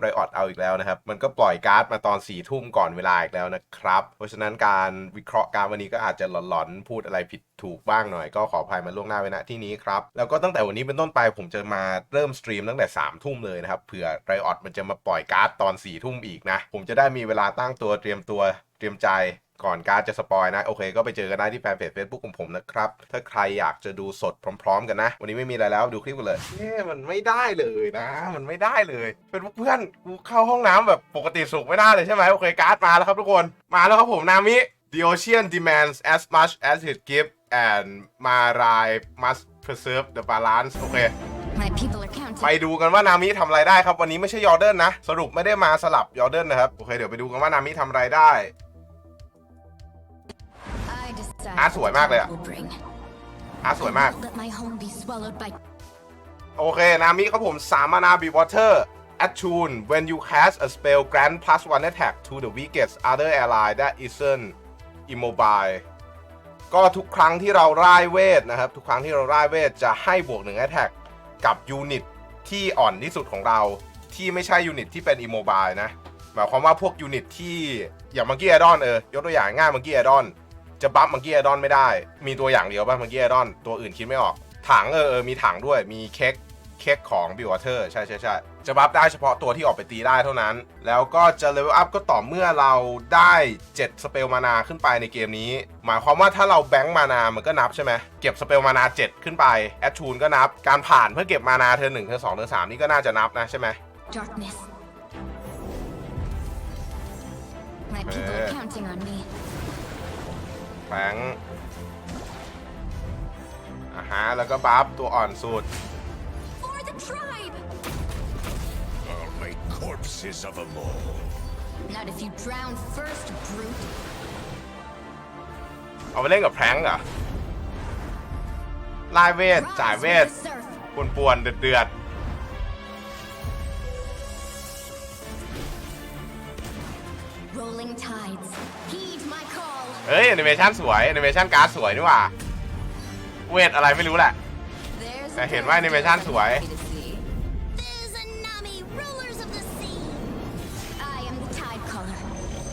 ไรออดเอาอีกแล้วนะครับ มันก็ปล่อยการ์ดมาตอน4ี่ทุ่มก่อนเวลาอีกแล้วนะครับ เพราะฉะนั้นการวิเคราะห์การวันนี้ก็อาจจะหลอนๆ พูดอะไรผิดถูกบ้างหน่อยก็ขออภัยมาล่วงหน้าไว้ณที่นี้ครับ แล้วก็ตั้งแต่วันนี้เป็นต้นไปผมจะมาเริ่มสตรีมตั้งแต่3ามทุ่มเลยนะครับเผื่อไรออดมันจะมาปล่อยการ์ดตอน4ี่ทุ่มอีกนะ ผมจะได้มีเวลาตั้งตัวเตรียมตัวเตรียมใจ ก่อนการดจะสปอยนะ โอเค ก็ไปเจอกันได้ที่แฟนเพจ Facebook ของผมนะครับ ถ้าใครอยากจะดูสดพร้อม ๆ กันนะ วันนี้ไม่มีอะไรแล้วดูคลิปกันเลยเอ๊ะมันไม่ได้เลยนะ มันไม่ได้เลย เป็นพวกเพื่อนกูเข้าห้องน้ำแบบปกติสุขไม่ได้เลยใช่ไหมโอเคการ์ดมาแล้วครับทุกคนมาแล้วครับผมนามิ The ocean demands as much as it gives and Marai must preserve the balance โอเค My people are counting. ไปดูกันว่านามิทำอะไรได้ครับ วันนี้ไม่ใช่ยอร์เดนนะ สรุปไม่ได้มาสลับยอร์เดนนะครับ โอเค เดี๋ยวไปดูกันว่านามิทำอะไรได้ I decide อาร์ตสวยมากเลยอะ what will bring. อาร์ตสวยมาก Let my home be swallowed by โอเค นามิครับผม3มานาบีวอเตอร์ attune when you cast a spell grant plus one attack to the weakest other ally that isn't immobile ก็ทุกครั้งที่เราร่ายเวทนะครับ ทุกครั้งที่เราร่ายเวทจะให้บวกหนึ่ง attack กับยูนิตที่อ่อนที่สุดของเรา ที่ไม่ใช่ยูนิตที่เป็น immobile นะ หมายความว่าพวกยูนิตที่อย่างมังกี้แอดอนเออยกตัวอย่างง่ายมังกี้แอดอน จะบัฟมังกี้แอดอนไม่ได้ มีตัวอย่างเดียวป่ะมังกี้แอดอนตัวอื่นคิดไม่ออก ถังเออเออมีถังด้วยมีเค้กเค้กของบิวเทอร์ใช่ใช่ใช่จะบัฟได้เฉพาะตัวที่ออกไปตีได้เท่านั้น แล้วก็จะเลเวลอัพก็ต่อเมื่อเราได้ 7 สเปลมานาขึ้นไปในเกมนี้ หมายความว่าถ้าเราแบงค์มานามันก็นับใช่ไหมเก็บสเปลมานา 7 ขึ้นไป แอดชูนก็นับ การผ่านเพื่อเก็บมานาเธอหนึ่งเธอสองเธอสามนี่ก็น่าจะนับนะใช่ไหม darkness. My people are Eh. counting on me. แบงค์อ่าฮะ แล้วก็บัฟตัวอ่อนสุด For the tribe! I'll make corpses of them all. Not if you drown first, brute. เอาไปเล่นกับแพร้งเหรอลายเวท จ่ายเวท Rise from the surf. ป่วนๆเดือด Rolling เฮ้ยแอนิเมชันสวยแอนิเมชันการ์ดสวยนี่หว่า เวทอะไรไม่รู้แหละ There's แต่ a เห็นว่าแอนิเมชันสวย happy to see. Thizanami, rulers of the sea. I am the tide caller.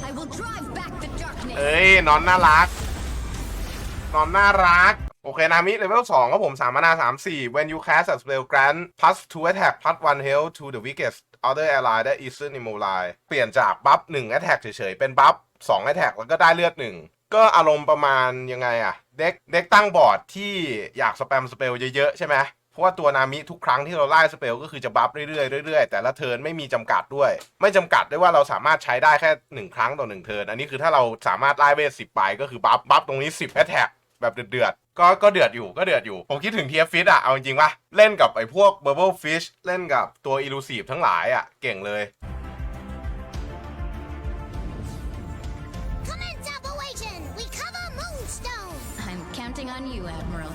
I will drive back the darkness. เอ้ยนอนน่ารัก นอนน่ารัก โอเค นามิเลเวล2ครับผม3มานา3 4 when you cast a spell grant plus 2 attack plus 1 health to the weakest other ally that isn't immobile เปลี่ยนจากบัฟ1 attack เฉยๆ เป็นบัฟ2 attack แล้วก็ได้เลือด1 ก็อารมณ์ประมาณยังไงอะเด็กเด็กตั้งบอร์ดที่อยากสแปมสเปลเยอะๆใช่ไหมเพราะว่าตัวนามิทุกครั้งที่เราไล่สเปลก็คือจะบัฟเรื่อยๆเรื่อยๆแต่ละเทิร์นไม่มีจำกัดด้วย ไม่จำกัดด้วยว่าเราสามารถใช้ได้แค่ 1 ครั้งต่อ1เทิร์นอันนี้คือถ้าเราสามารถไล่เวทสิบไปก็คือบัฟบัฟตรงนี้10แอตแทกแบบเดือดๆก็ก็เดือดอยู่ก็เดือดอยู่ ผมคิดถึงเทียฟิตอะเอาจริงๆว่าเล่นกับไอ้พวกเบ r ร์เบิลฟิชเล่นกับตัวอิลูซีฟทั้งหลายอะเก่งเลย counting on you, Admiral.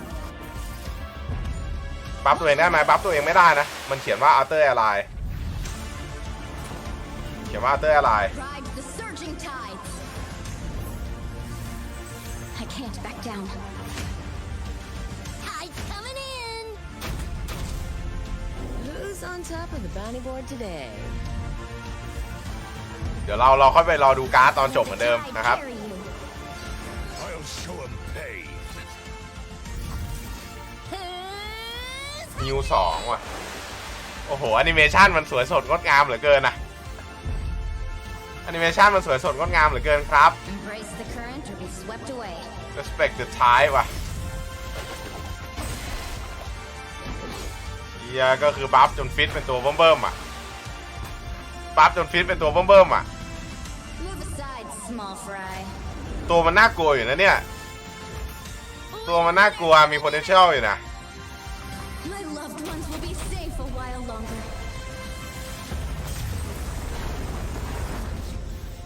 บัฟตัวเองได้ไหมบัฟตัวเองไม่ได้นะ มันเขียนว่า Outer Ally เขียนว่า Outer Ally Ride the surging tides. I can't back down. Tide's coming in! Who's on top of the bounty board today? เดี๋ยวเราเราค่อยไปรอดูการ์ดตอนจบเหมือนเดิม Tide นะครับ carry นิวสองว่ะ โอ้โหแอนิเมชันมันสวยสดงดงามเหลือเกินนะแอนิเมชันมันสวยสดงดงามเหลือเกินครับ Embrace the current or be swept away. respect the tide ว่ะเฮียก็คือบัฟจนฟิตเป็นตัวเบิ่มๆอะบัฟจนฟิตเป็นตัวเบิ่มๆอะ Move aside, small fry. ตัวมันน่ากลัวอยู่นะเนี่ย ตัวมันน่ากลัวมี potential อยู่นะ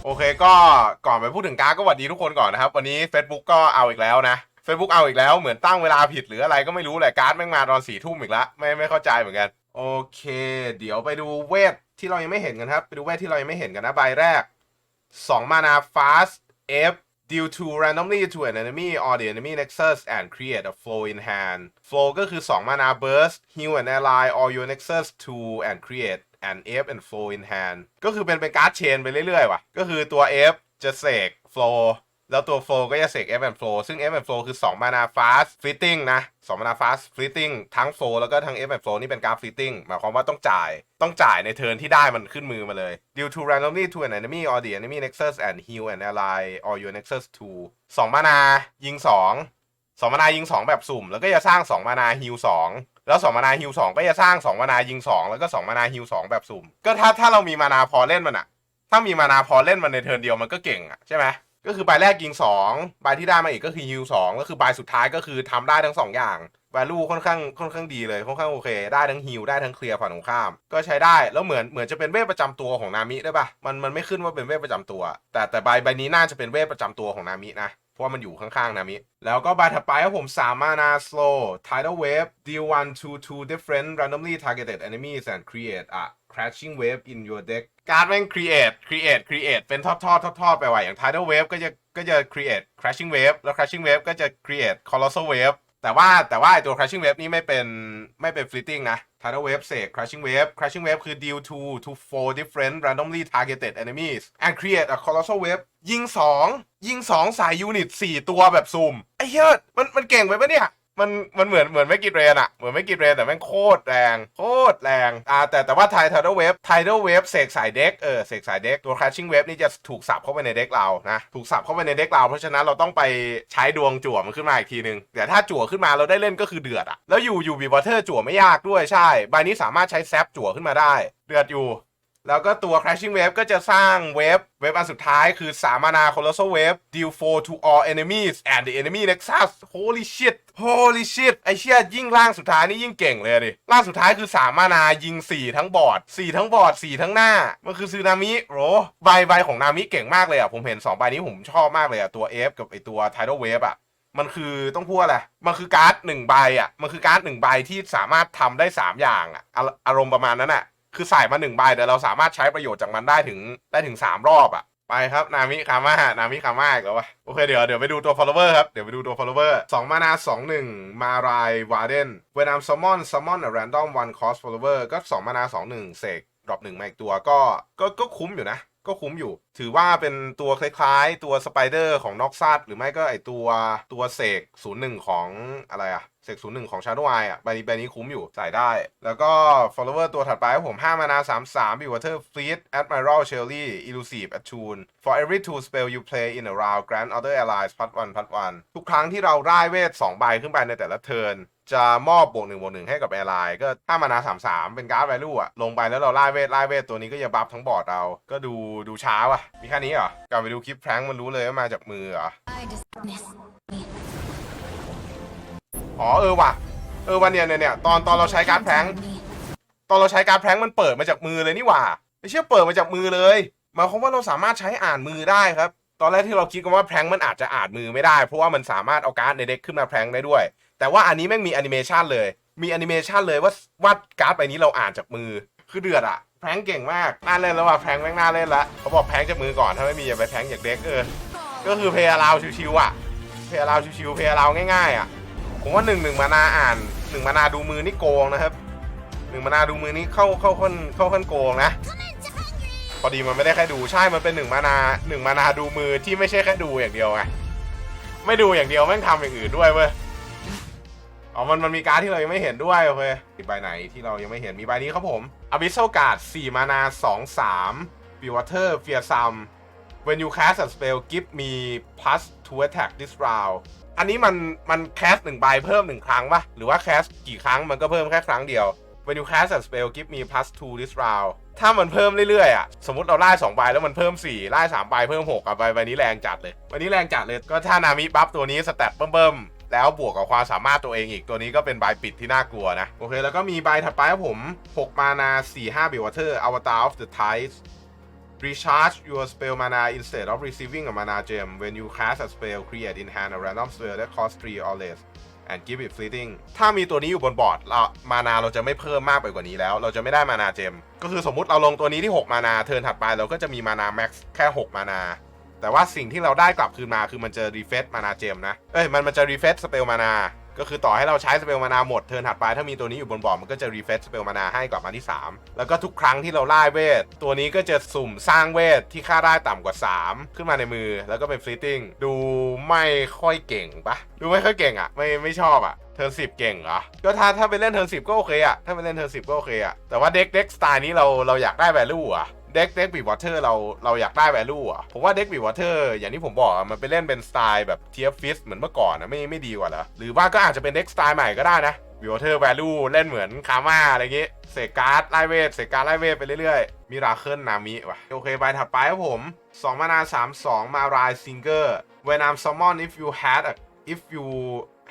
โอเคก็ก่อนไปพูดถึงการ์ดก็หวัดดีทุกคนก่อนนะครับ วันนี้ Facebook ก็เอาอีกแล้วนะ Facebook เอาอีกแล้วเหมือนตั้งเวลาผิดหรืออะไรก็ไม่รู้แหละการ์ดแม่งมาตอนสี่ทุ่มอีกแล้วไม่ไม่เข้าใจเหมือนกัน โอเค เดี๋ยวไปดูเวทที่เรายังไม่เห็นกันครับไปดูเวทที่เรายังไม่เห็นกันนะใบแรก 2 มานา fast F deal to randomly to an enemy or the enemy nexus and create a flow in hand flow ก็คือ 2 มานา burst heal an ally or your nexus to and create and F and flow in hand ก็คือเป็นเป็นการ์ดเชนไปเรื่อยๆว่ะ ก็คือตัว F จะเสก flow แล้วตัว flow ก็จะเสก F and flow ซึ่ง F and flow คือ2มานา fast fitting นะ2มานา fast fitting ทั้ง flow แล้วก็ทั้ง F and flow นี่เป็นการ์ด fitting หมายความว่าต้องจ่าย ต้องจ่ายในเทิร์นที่ได้มันขึ้นมือมาเลย due to randomly to an enemy or the enemy nexus and heal an ally or your nexus to 2มานายิง 2 2มานายิง2แบบสุ่ม แล้วก็จะสร้าง2มานาฮิล2แล้ว2มานาฮิล2ก็จะสร้าง2มานายิง2แล้วก็2มานาฮิล2แบบสุ่ม ก็ถ้าถ้าเรามีมานาพอเล่นมันอะถ้ามีมานาพอเล่นมันในเทิร์นเดียวมันก็เก่งอะใช่ไหมก็คือใบแรกยิง2ใบที่ได้มาอีกก็คือฮิล2ก็คือใบสุดท้ายก็คือทำได้ทั้ง2องอย่าง value ค่อนข้างค่อนข้างดีเลยค่อนข้างโอเค ได้ทั้งฮิลได้ทั้งเคลียร์ฝั่งตรงข้าม ก็ใช้ได้แล้วเหมือนเหมือนจะเป็นเวทประจำตัวของนามิได้ปะมันมันไม่ขึ้นว่าเป็นเวทประจำตัว แต่แต่ใบใบนี้น่าจะเป็นเวทประจำตัวของนามินะ ราะว่ามันอยู่ข้างๆนามิ แล้วก็ใบถัดไปครับผม3มานา slow tidal wave deal one to two different randomly targeted enemies and create a crashing wave in your deck การ์ดแม่ง create create create เป็นทอดทอดทอดทอดๆไปว่ะอย่าง tidal wave ก็จะก็จะ create crashing wave แล้ว crashing wave ก็จะ create colossal wave แต่ว่าแต่ว่าไอ้ตัว crashing wave นี่ไม่เป็นไม่เป็น fleeting นะ tidal wave เสก crashing wave crashing wave คือ deal to to four different randomly targeted enemies and create a colossal wave ยิง 2 ยิง 2 สายยูนิต 4 ตัวแบบซูม ไอ้เหี้ยมันมันเก่งไปปะเนี่ย มันมันเหมือนเหมือนไม่กิดเรนอะเหมือนไม่กิดเรนแต่แม่งโคตรแรงโคตรแรงอ่าแต่แต่ว่าไทท i ด a l เวฟไท d a l เวฟเสกสายเด็กเออเสกสายเด็กตัว crashing wave นี่จะถูกสับเข้าไปในเด็กเรานะถูกสับเข้าไปในเด็กเรา เพราะฉะนั้นเราต้องไปใช้ดวงจั่วมันขึ้นมาอีกทีนึงแต่ถ้าจั่วขึ้นมาเราได้เล่นก็คือเดือดอะแล้วอยู่อยู่บีวอเตอร์จั่วไม่ยากด้วยใช่ใบนี้สามารถใช้แซปจั่วขึ้นมาได้ เดือดอยู่ แล้วก็ตัว crashing wave ก็จะสร้างเวฟเวฟอันสุดท้ายคือ3มานา colossal wave deal 4 to all enemies and the enemy nexus holy shit holy shit ไอเชี่ยยิ่งล่างสุดท้ายนี่ยิ่งเก่งเลยดิล่างสุดท้ายคือ3มานายิง 4 ทั้งบอร์ด 4 ทั้งบอร์ด 4 ทั้งหน้า มันคือซึนามิโรใบใบของนามิเก่งมากเลยอะ ผมเห็น 2 ใบนี้ผมชอบมากเลยอะ ตัว F กับไอตัว tidal wave อะมันคือต้องพูดอะไร มันคือการ์ดหนึ่งใบอะ มันคือการ์ดหนึ่งใบที่สามารถทำได้ 3 อย่างอะอาอารมณ์ประมาณนั้นอะ คือใส่มาหนึ่งใบแต่เราสามารถใช้ประโยชน์จากมันได้ถึงได้ถึง3รอบอะไปครับ นามิคาม่านามิคาม่าอีกแล้ววะโอเคเดี๋ยวเดี๋ยวไปดูตัว follower ครับ เดี๋ยวไปดูตัว follower 2 มานา 2 1 มาราย วาเดนเวนามซัมมอนซัมมอน a random one cost follower ก็ 2 มานา 2 1 เสกดรอปหนึ่งมาอีกตัวก็ก็ก็คุ้มอยู่นะ ก็คุ้มอยู่ ถือว่าเป็นตัวคล้ายๆ ตัวสไปเดอร์ของน็อกซัดหรือไม่ก็ไอตัวตัวเสก01 ของอะไรอะ เสก01ของ Shadow Eye อะใบนี้ใบนี้คุ้มอยู่ใส่ได้ แล้วก็ follower ตัวถัดไปครับผม 5 มานา 33 b e Water Fleet Admiral Shelly Elusive Attune for every two spell you play in a round grant other allies plus one plus one ทุกครั้งที่เราได้เวท 2 ใบขึ้นไปในแต่ละเทิร์นจะมอบบวกหนึ่งบวกหนึ่งให้กับแอร์ไลน์ก็ถ้ามานาสามสามเป็นการ์ด value อะลงไปแล้วเราไล่เวทไล่เวทตัวนี้ก็จะบัฟทั้งบอร์ดเราก็ดูดูช้าว่ะ มีแค่นี้เหรอกลับไปดูคลิปแพร้งมันรู้เลยว่ามาจากมือเหรอ I dismiss. อ๋อเออว่ะ เออวันเนี้ยเนี่ยเนี่ยตอนตอนเราใช้การดแพร้งตอนเราใช้การดแพร้งมันเปิดมาจากมือเลยนี่หว่าไม่เชื่อเปิดมาจากมือเลยหมายความว่าเราสามารถใช้อ่านมือได้ครับ ตอนแรกที่เราคิดกันว่าแพร้งมันอาจจะอ่านมือไม่ได้ เพราะว่ามันสามารถเอาการ์ดในเด็กขึ้นมาแพร้งได้ด้วย แต่ว่าอันนี้แม่งมีแอนิเมชันเลย มีแอนิเมชันเลยว่าว่าการ์ดใบนี้เราอ่านจากมือคือเดือดอะแพร้งเก่งมากน่าเล่นแล้วว่ะแพร้งแม่งน่าเล่นละเขาบอกแพร้งจากมือก่อนถ้าไม่มีอย่าไปแพร้งจากเด็กเออก็คือเพย์ราวชิวๆอะเพย์ราวชิวๆเพย์ราวง่ายๆอะ ผมว่าหนึ่งหนึ่งมานาอ่านหนึ่งมานาดูมือนี่โกงนะครับหนึ่งมานาดูมือนี่เข้าเข้าขั้นเข้าขั้นโกงนะพอดีมันไม่ได้แค่ดูใช่มันเป็นหนึ่งมานาหนึ่งมานาดูมือที่ไม่ใช่แค่ดูอย่างเดียวไงไม่ดูอย่างเดียวแม่งทำอย่างอื่นด้วยเว้ยอ๋อมันมันมีการดที่เรายังไม่เห็นด้วยโอเคอีกใบไหนที่เรายังไม่เห็นมีใบนี้ครับผม Abyssal Guard 4มานา2 3 b e Water Fearsome When you cast a spell give me plus to attack this round อันนี้มันมันแคสหนึ่งใบเพิ่มหนึ่งครั้งปะหรือว่าแคสกี่ครั้งมันก็เพิ่มแค่ครั้งเดียว When you cast a spell give me plus two this round ถ้ามันเพิ่มเรื่อยๆอะ สมมติเราไล่2ใบแล้วมันเพิ่ม4ไล่3ใบเพิ่ม6อะใบใบนี้แรงจัดเลยใบนี้แรงจัดเลย ก็ถ้านามิบัฟตัวนี้สแตทเบิ่มๆ แล้วบวกกับความสามารถตัวเองอีกตัวนี้ก็เป็นใบปิดที่น่ากลัวนะ โอเค แล้วก็มีใบถัดไปครับผม 6 มานา4 5 b e Water Avatar of the Tides Recharge your spell mana instead of receiving a mana gem when you cast a spell create in hand a random spell that costs 3 or less and give it fleeting ถ้ามีตัวนี้อยู่บนบอร์ดเรามานาเราจะไม่เพิ่มมากไปกว่านี้แล้ว เราจะไม่ได้มานาเจม ก็คือสมมุติเราลงตัวนี้ที่ 6 มานาเทิร์นถัดไปเราก็จะมีมานาแม็กซ์แค่ 6 มานา แต่ว่าสิ่งที่เราได้กลับคืนมาคือมันจะรีเฟซมานาเจมนะ เอ้ยมันมันจะรีเฟซสเปลมานา ก็คือต่อให้เราใช้สเปลมานาหมดเทิร์นถัดไปถ้ามีตัวนี้อยู่บนบอร์ดมันก็จะรีเฟซสเปลมานาให้กลับมาที่ 3 แล้วก็ทุกครั้งที่เราไล่เวท ตัวนี้ก็จะสุ่มสร้างเวทที่ค่าได้ต่ำกว่า 3 ขึ้นมาในมือ แล้วก็เป็นฟรีติ้งดูไม่ค่อยเก่งปะดูไม่ค่อยเก่งอะไม่ไม่ชอบอะเทิร์นสิเก่งเหรอ ก็ถ้าถ้าไปเล่นเทิร์นสิก็โอเคอะถ้าไปเล่นเทิร์นสิก็โอเคอะแต่ว่าเด็กเด็กสไตล์นี้เราเราอยากได้ value อะ เด็กเด็กบีวอเตอร์เราเราอยากได้ value อะผมว่าเด็กบีวอเตอร์อย่างที่ผมบอกมันไปเล่นเป็นสไตล์แบบเทียบฟิสเหมือนเมื่อก่อนนะไม่ไม่ดีกว่าเหรอหรือว่าก็อาจจะเป็นเด็กสไตล์ใหม่ก็ได้นะบีวอเตอร์ value เล่นเหมือนคาม่าอะไรเงี้ยเสกการ์ดไล่เวทเสกการ์ดไล่เวทไปเรื่อยๆมิราเคิลนามิว่ะโอเคไปถัดไปครับผม2มานา3 2 มารายซิงเกอร์ when I'm summon if you had a if you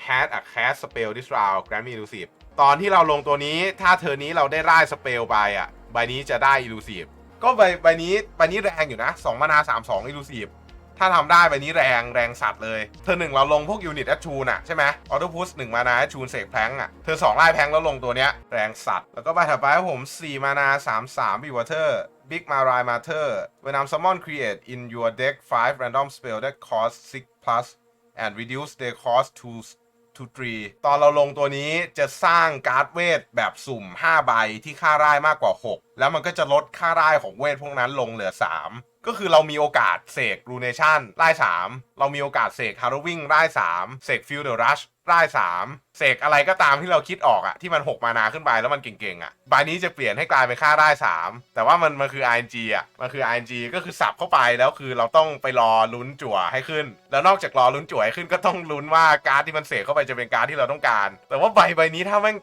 had a cast spell this round grant me elusive ตอนที่เราลงตัวนี้ถ้าเธอนี้เราได้ร่ายสเปลไปอะใบนี้จะได้ elusive ก็ใบใบนี้ใบนี้แรงอยู่นะ2มานา3 2 elusive ถ้าทำได้ใบนี้แรงแรงสัตว์เลย เธอหนึ่งเราลงพวกยูนิตแอชชูนอะใช่ไหมออโต้พุชหนึ่งมานาแอชชูนเสกแพงอะเธอสองไล่แพงแล้วลงตัวเนี้ยแรงสัตว์ แล้วก็ใบถัดไปครับผม4มานา3 3บีวอเตอร์ Big Marai Matter when I'm summon create in your deck 5 random spell that cost 6 plus and reduce their cost to to 3 ตอนเราลงตัวนี้จะสร้างการ์ดเวทแบบสุ่ม 5 ใบที่ค่าร่ายมากกว่า 6 แล้วมันก็จะลดค่าร่ายของเวทพวกนั้นลงเหลือ 3ก็คือเรามีโอกาสเสกรูเนชั่นไล่3 เรามีโอกาสเสกฮาร์วิงไล่3เสกฟิลเดอร์รัช ไล่3เสกอะไรก็ตามที่เราคิดออกอะที่มัน 6 มานาขึ้นไปแล้วมันเก่งๆอะใบนี้จะเปลี่ยนให้กลายเป็นค่าได้ 3 แต่ว่ามันมันคือ ING อะมันคือ ING ก็คือสับเข้าไปแล้วคือเราต้องไปรอลุ้นจั่วให้ขึ้น แล้วนอกจากรอลุ้นจั่วให้ขึ้นก็ต้องลุ้นว่าการ์ดที่มันเสกเข้าไปจะเป็นการ์ดที่เราต้องการ แต่ว่าใบใบนี้ถ้าแม่ง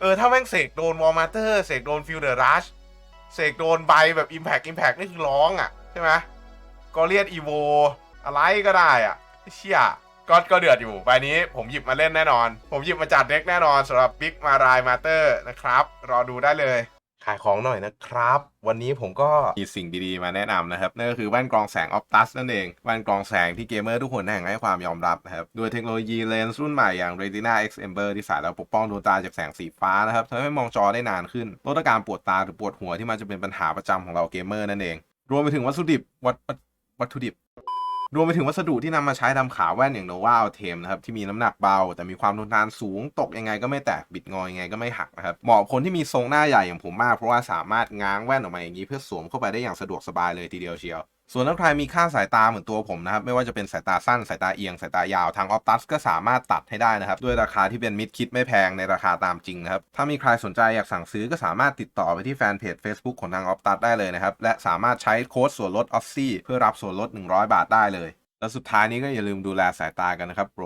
เออถ้าแม่งเสกโดนวอลมาเตอร์เสกโดนฟิลเดอร์รัชเสกโดนใบแบบ Impact Impact นี่คือร้องอะใช่ไหมก็เรียกอีโวอะไรก็ได้อะเชี่ย ก็ก็เดือดอยู่ใบนี้ผมหยิบมาเล่นแน่นอน ผมหยิบมาจัดเด็กแน่นอนสำหรับ Big m a r a i Matter นะครับ รอดูได้เลย ขายของหน่อยนะครับ วันนี้ผมก็มีสิ่งดีๆมาแนะนำนะครับ นั่นก็คือแว่นกรองแสง Optus นั่นเองแว่นกรองแสงที่เกมเมอร์ทุกคนแห่งให้ความยอมรับนะครับ ด้วยเทคโนโลยีเลนส์รุ่นใหม่อย่าง Retina X Amber ที่ใส่แล้วปกป้องดวงตาจากแสงสีฟ้านะครับทำให้มองจอได้นานขึ้นลดอาการปวดตาหรือปวดหัวที่มันจะเป็นปัญหาประจำของเราเกมเมอร์นั่นเอง รวมไปถึงวัตถุดิบวัตวัตถุดิบ รวมไปถึงวัสดุที่นำมาใช้ทำขาแว่นอย่างโนวาเทมนะครับที่มีน้ำหนักเบา แต่มีความทนทานสูงตกยังไงก็ไม่แตกบิดงอยังไงก็ไม่หักนะครับเหมาะคนที่มีทรงหน้าใหญ่อย่างผมมากเพราะว่าสามารถง้างแว่นออกมาอย่างนี้เพื่อสวมเข้าไปได้อย่างสะดวกสบายเลยทีเดียวเชียว ส่วนถ้าใครมีค่าสายตาเหมือนตัวผมนะครับ ไม่ว่าจะเป็นสายตาสั้นสายตาเอียงสายตายาวทางออฟตัสก็สามารถตัดให้ได้นะครับ ด้วยราคาที่เป็นมิดคิดไม่แพงในราคาตามจริงนะครับ ถ้ามีใครสนใจอยากสั่งซื้อก็สามารถติดต่อไปที่แฟนเพจ Facebook ของทางออปตัสได้เลยนะครับ และสามารถใช้โค้ดส่วนลดออฟซี่เพื่อรับส่วนลด 100 บาทได้เลย แล้วสุดท้ายนี้ก็อย่าลืมดูแลสายตากันนะครับโปร